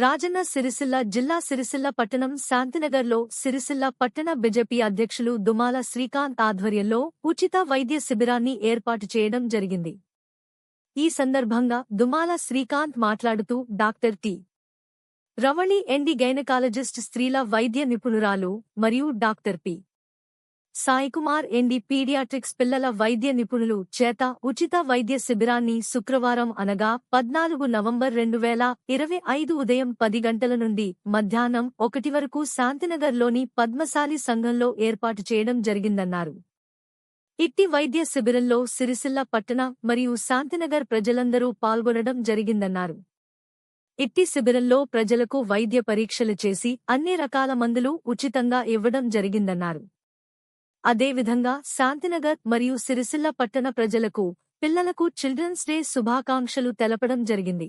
రాజన్న సిరిసిల్ల జిల్లా సిరిసిల్ల పట్టణం శాంతినగర్లో సిరిసిల్ల పట్టణ బీజేపీ అధ్యక్షులు దుమాల శ్రీకాంత్ ఆధ్వర్యంలో ఉచిత వైద్య శిబిరాన్ని ఏర్పాటు చేయడం జరిగింది. ఈ సందర్భంగా దుమాల శ్రీకాంత్ మాట్లాడుతూ doctor T. Ramani MD gynaecologist స్త్రీల వైద్య నిపుణురాలు మరియు doctor P. Saikumar MD paediatrics పిల్లల వైద్య నిపుణులు చేత ఉచిత వైద్య శిబిరాన్ని శుక్రవారం అనగా పద్నాలుగు నవంబర్ రెండు వేల ఇరవై ఐదు ఉదయం పది గంటల నుండి మధ్యాహ్నం ఒకటి వరకు శాంతినగర్లోని పద్మశాలి సంఘంలో ఏర్పాటు చేయడం జరిగిందన్నారు. ఇట్టి వైద్య శిబిరంలో సిరిసిల్ల పట్టణ మరియు శాంతినగర్ ప్రజలందరూ పాల్గొనడం జరిగిందన్నారు. ఇట్టి శిబిరంలో ప్రజలకు వైద్య పరీక్షలు చేసి అన్ని రకాల మందులు ఉచితంగా ఇవ్వడం జరిగిందన్నారు. అదేవిధంగా శాంతినగర్ మరియు సిరిసిల్ల పట్టణ ప్రజలకు పిల్లలకు చిల్డ్రన్స్ డే శుభాకాంక్షలు తెలపడం జరిగింది.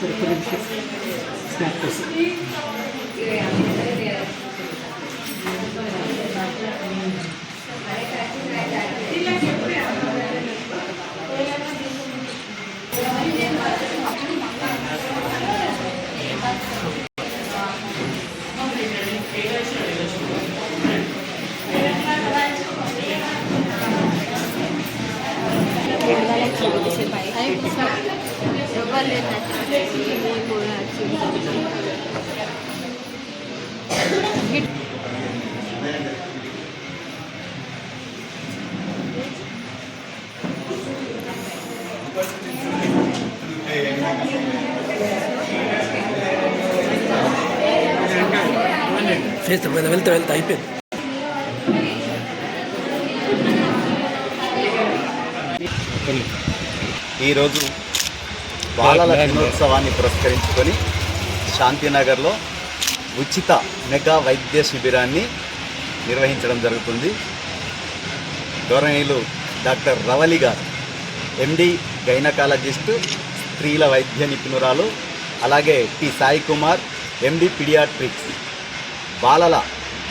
pero por స్నాక్ కోసం చేస్తా వెళ్తా వెళ్తా అయిపోయింది ఈరోజు బాలల దినోత్సవాన్ని పురస్కరించుకొని శాంతినగర్లో ఉచిత మెగా వైద్య శిబిరాన్ని నిర్వహించడం జరుగుతుంది. గౌరవనీయులు డాక్టర్ రవలి గారు ఎండి గైనకాలజిస్టు స్త్రీల వైద్య నిపుణురాలు అలాగే T Sai Kumar MD paediatrics బాలల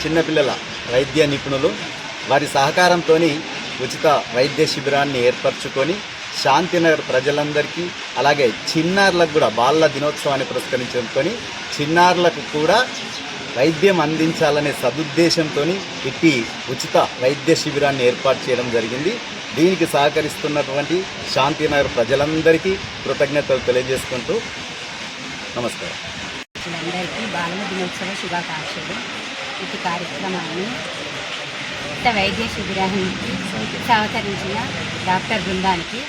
చిన్నపిల్లల వైద్య నిపుణులు వారి సహకారంతో ఉచిత వైద్య శిబిరాన్ని ఏర్పరచుకొని శాంతినగర్ ప్రజలందరికీ అలాగే చిన్నారులకు కూడా బాలల దినోత్సవాన్ని పురస్కరించుకొని చిన్నారులకు కూడా వైద్యం అందించాలనే సదుద్దేశంతో ఇట్టి ఉచిత వైద్య శిబిరాన్ని ఏర్పాటు చేయడం జరిగింది. దీనికి సహకరిస్తున్నటువంటి శాంతినగర్ ప్రజలందరికీ కృతజ్ఞతలు తెలియజేసుకుంటూ నమస్కారం. అందరికీ బాలల దినోత్సవ శుభాకాంక్షలు. ఇటు కార్యక్రమాన్ని కొత్త వైద్య శిబిరానికి సహకరించిన డాక్టర్ బృందానికి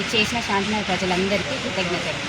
ఈ చేసిన శాంతినగర్ ప్రజలందరికీ కృతజ్ఞతలు.